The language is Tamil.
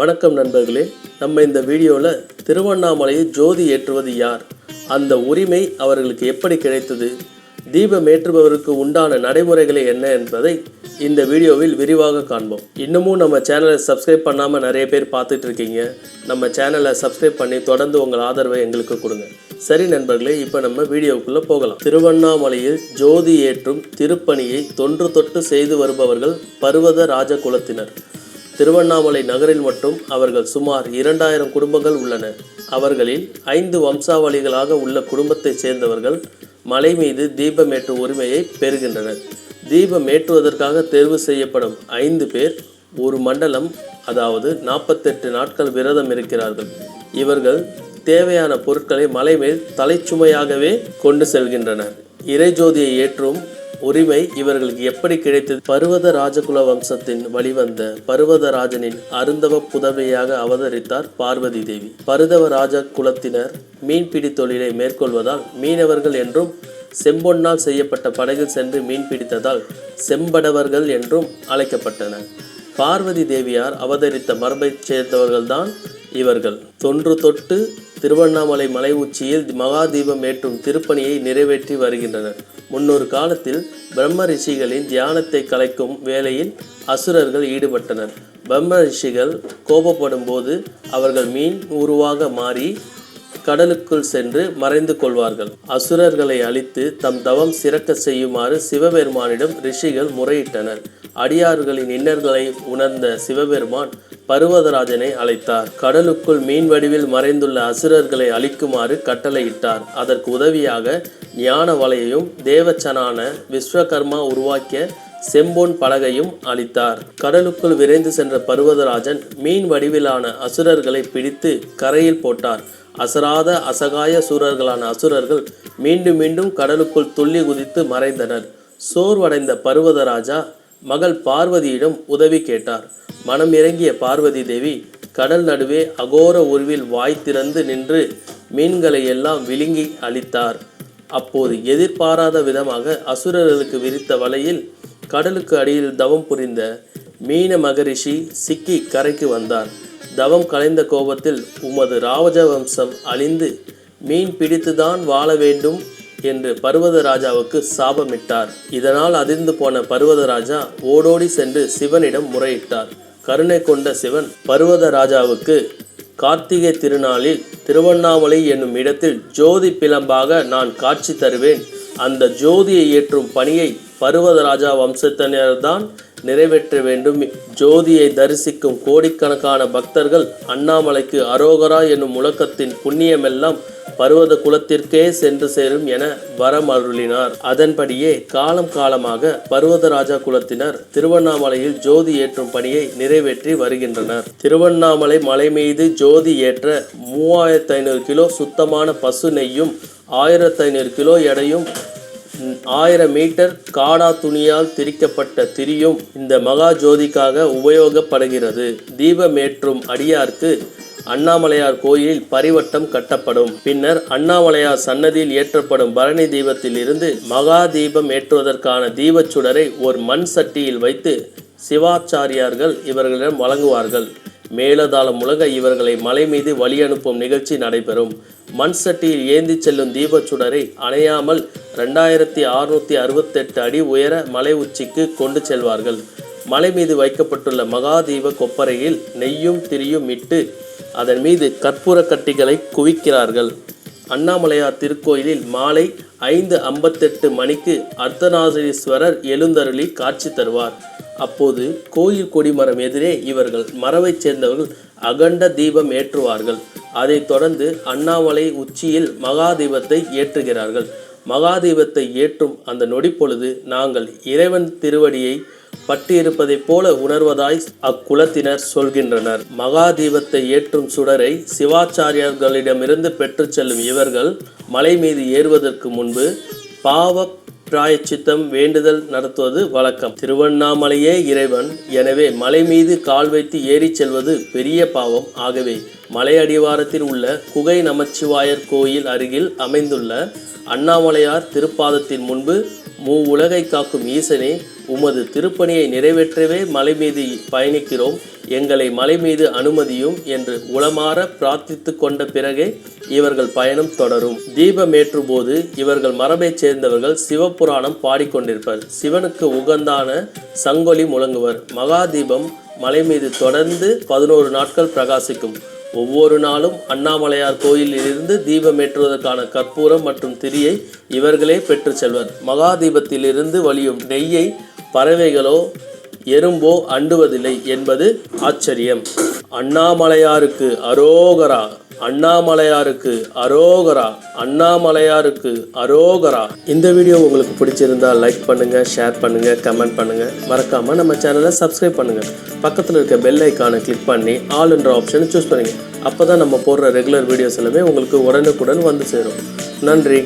வணக்கம் நண்பர்களே. நம்ம இந்த வீடியோவில் திருவண்ணாமலையை ஜோதி ஏற்றுவது யார்? அந்த உரிமை அவர்களுக்கு எப்படி கிடைத்தது? தீபம் ஏற்றுபவருக்கு உண்டான நடைமுறைகளை என்ன என்பதை இந்த வீடியோவில் விரிவாக காண்போம். இன்னமும் நம்ம சேனலை சப்ஸ்கிரைப் பண்ணாமல் நிறைய பேர் பார்த்துட்டு இருக்கீங்க. நம்ம சேனலை சப்ஸ்கிரைப் பண்ணி தொடர்ந்து உங்கள் ஆதரவை எங்களுக்கு கொடுங்க. சரி நண்பர்களே இப்போ நம்ம வீடியோவுக்குள்ளே போகலாம். திருவண்ணாமலையில் ஜோதி ஏற்றும் திருப்பணியை தொன்று தொட்டு செய்து வருபவர்கள் பர்வத ராஜ குலத்தினர் திருவண்ணாமலை நகரில் மட்டும் அவர்கள் சுமார் இரண்டாயிரம் குடும்பங்கள் உள்ளன. அவர்களில் ஐந்து வம்சாவளிகளாக உள்ள குடும்பத்தைச் சேர்ந்தவர்கள் மலை மீது தீபமேற்று உரிமையை பெறுகின்றனர். தீபம் ஏற்றுவதற்காக தேர்வு செய்யப்படும் ஐந்து பேர் ஒரு மண்டலம் அதாவது நாற்பத்தெட்டு நாட்கள் விரதம் இருக்கிறார்கள். இவர்கள் தேவையான பொருட்களை மலை மேல் தலைச்சுமையாகவே கொண்டு செல்கின்றனர். இறைஜோதியை ஏற்றும் உரிமை இவர்களுக்கு எப்படி கிடைத்தது? பர்வத ராஜகுல வம்சத்தின் வழிவந்த பர்வதராஜனின் அருந்தவ புதவியாக அவதரித்தார் பார்வதி தேவி. பருதவ ராஜ குலத்தினர் மீன்பிடி தொழிலை மேற்கொள்வதால் மீனவர்கள் என்றும் செம்பொன்னால் செய்யப்பட்ட படகில் சென்று மீன் பிடித்ததால் செம்படவர்கள் என்றும் அழைக்கப்பட்டனர். பார்வதி தேவியார் அவதரித்த மரபைச் சேர்ந்தவர்கள்தான் இவர்கள். தொன்று தொட்டு திருவண்ணாமலை மலை உச்சியில் மகாதீபம் ஏற்றும் திருப்பணியை நிறைவேற்றி வருகின்றனர். முன்னொரு காலத்தில் பிரம்ம ரிஷிகளின் தியானத்தை கலைக்கும் வேளையில் அசுரர்கள் ஈடுபட்டனர். பிரம்ம ரிஷிகள் கோபப்படும் போது அவர்கள் மீன் உருவாக மாறி கடலுக்குள் சென்று மறைந்து கொள்வார்கள். அசுரர்களை அழித்து தம் தவம் சிறக்க செய்யுமாறு சிவபெருமானிடம் ரிஷிகள் முறையிட்டனர். அடியார்களின் இன்னர்களை உணர்ந்த சிவபெருமான் பருவதராஜனை அழைத்தார். கடலுக்குள் மீன் வடிவில் மறைந்துள்ள அசுரர்களை அழிக்குமாறு கட்டளையிட்டார். அதற்கு உதவியாக ஞான வலையையும் தேவச்சனான விஸ்வகர்மா உருவாக்கிய செம்பொன் பலகையும் அளித்தார். கடலுக்குள் விரைந்து சென்ற பருவதராஜன் மீன் வடிவிலான அசுரர்களை பிடித்து கரையில் போட்டார். அசராத அசகாய சூரர்களான அசுரர்கள் மீண்டும் மீண்டும் கடலுக்குள் துள்ளி குதித்து மறைந்தனர். சோர்வடைந்த பருவதராஜா மகள் பார்வதியிடம் உதவி கேட்டார். மனம் இறங்கிய பார்வதி தேவி கடல் நடுவே அகோர உருவில் வாய் திறந்து நின்று மீன்களை எல்லாம் விழுங்கி அளித்தார் அப்போது எதிர்பாராத விதமாக அசுரர்களுக்கு விரித்த வலையில் கடலுக்கு அடியில் தவம் புரிந்த மீன மகரிஷி சிக்கி கரைக்கு வந்தார். தவம் கலைந்த கோபத்தில் உமது ராவஜ வம்சம் அழிந்து மீன் பிடித்துதான் வாழ வேண்டும் என்று பர்வதராஜாவுக்கு சாபமிட்டார். இதனால் அதிர்ந்து போன பர்வதராஜா ஓடோடி சென்று சிவனிடம் முறையிட்டார். கருணை கொண்ட சிவன் பர்வதராஜாவுக்கு கார்த்திகை திருநாளில் திருவண்ணாமலை என்னும் இடத்தில் ஜோதி பிளம்பாக நான் காட்சி தருவேன். அந்த ஜோதியை ஏற்றும் பணியை பர்வதராஜா வம்சத்தினர்தான் நிறைவேற்ற வேண்டும். ஜோதியை தரிசிக்கும் கோடிக்கணக்கான பக்தர்கள் அண்ணாமலைக்கு அரோகரா என்னும் முழக்கத்தின் புண்ணியமெல்லாம் பருவத குலத்திற்கே சென்று சேரும் என வரம் அருளினார் அதன்படியே காலம் காலமாக பர்வதராஜா குலத்தினர் திருவண்ணாமலையில் ஜோதி ஏற்றும் பணியை நிறைவேற்றி வருகின்றனர். திருவண்ணாமலை மலை மீது ஜோதி ஏற்ற மூவாயிரத்து ஐநூறு கிலோ சுத்தமான பசு நெய்யும் ஆயிரத்து ஐநூறு கிலோ எடையும் ஆயிரம் மீட்டர் காடா துணியால் திரிக்கப்பட்ட திரியும் இந்த மகா ஜோதிக்காக உபயோகப்படுகிறது. தீபமேற்றும் அடியார்க்கு அண்ணாமலையார் கோயிலில் பரிவட்டம் கட்டப்படும். பின்னர் அண்ணாமலையார் சன்னதியில் ஏற்றப்படும் பரணி தீபத்தில் இருந்து மகா தீபம் ஏற்றுவதற்கான தீபச் சுடரை ஒரு மண் சட்டியில் வைத்து சிவாச்சாரியார்கள் இவர்களிடம் வழங்குவார்கள். மேலதாளம் முழங்க இவர்களை மலை மீது வழி அனுப்பும் நிகழ்ச்சி நடைபெறும். மண் சட்டியில் ஏந்தி செல்லும் தீபச்சுடரை அணையாமல் ரெண்டாயிரத்தி அறுநூத்தி அறுபத்தெட்டு அடி உயர மலை உச்சிக்கு கொண்டு செல்வார்கள். மலை மீது வைக்கப்பட்டுள்ள மகாதீப கொப்பரையில் நெய்யும் திரியும் இட்டு அதன் மீது கற்பூர கட்டிகளை குவிக்கிறார்கள். அண்ணாமலையார் திருக்கோயிலில் மாலை ஐந்து ஐம்பத்தெட்டு மணிக்கு அர்த்தநாதீஸ்வரர் எழுந்தருளி காட்சி தருவார். அப்போது கோயில் கொடிமரம் எதிரே இவர்கள் மரவைச் சேர்ந்தவர்கள் அகண்ட தீபம் ஏற்றுவார்கள். அதைத் தொடர்ந்து அண்ணாமலை உச்சியில் மகாதீபத்தை ஏற்றுகிறார்கள். மகாதீபத்தை ஏற்றும் அந்த நொடிப்பொழுது நாங்கள் இறைவன் திருவடியை பட்டியிருப்பதைப் போல உணர்வதாய் அக்குலத்தினர் சொல்கின்றனர். மகாதீபத்தை ஏற்றும் சுடரை சிவாச்சாரியர்களிடமிருந்து பெற்றுச் செல்லும் இவர்கள் மலை மீது ஏறுவதற்கு முன்பு பாவ பிராயச்சித்தம் வேண்டுதல் நடத்துவது வழக்கம். திருவண்ணாமலையே இறைவன் எனவே மலை மீது கால் வைத்து ஏறிச் செல்வது பெரிய பாவம் ஆகவே. மலை அடிவாரத்தில் உள்ள குகை நமச்சிவாயர் கோயில் அருகில் அமைந்துள்ள அண்ணாமலையார் திருப்பாதத்தின் முன்பு மூ உலகை காக்கும் ஈசனே உமது திருப்பணியை நிறைவேற்றவே மலை மீது பயணிக்கிறோம். எங்களை மலை மீது அனுமதியும் என்று உளமாற பிரார்த்தித்து கொண்ட பிறகே இவர்கள் பயணம் தொடரும். தீபமேற்றும் போது இவர்கள் மரபைச் சேர்ந்தவர்கள் சிவபுராணம் பாடிக்கொண்டிருப்பர். சிவனுக்கு உகந்தான சங்கொலி முழங்குவர். மகாதீபம் மலை மீது தொடர்ந்து பதினோரு நாட்கள் பிரகாசிக்கும். ஒவ்வொரு நாளும் அண்ணாமலையார் கோயிலில் இருந்து தீபமேற்றுவதற்கான கற்பூரம் மற்றும் திரியை இவர்களே பெற்று செல்வர். மகா தீபத்திலிருந்து வழியும் நெய்யை பறவைகளோ எறும்போ அண்டுவதில்லை என்பது ஆச்சரியம். அண்ணாமலையாருக்கு அரோகரா அண்ணாமலையாருக்கு அரோகரா அண்ணாமலையாருக்கு அரோகரா. இந்த வீடியோ உங்களுக்கு பிடிச்சிருந்தா லைக் பண்ணுங்க ஷேர் பண்ணுங்க கமெண்ட் பண்ணுங்க. மறக்காம நம்ம சேனலை சப்ஸ்கிரைப் பண்ணுங்க. பக்கத்தில் இருக்க பெல் ஐக்கானை கிளிக் பண்ணி ஆல் என்ற ஆப்ஷனை சூஸ் பண்ணுங்க. அப்பதான் நம்ம போடுற ரெகுலர் வீடியோஸ் எல்லாமே உங்களுக்கு உடனுக்குடன் வந்து சேரும். நன்றி.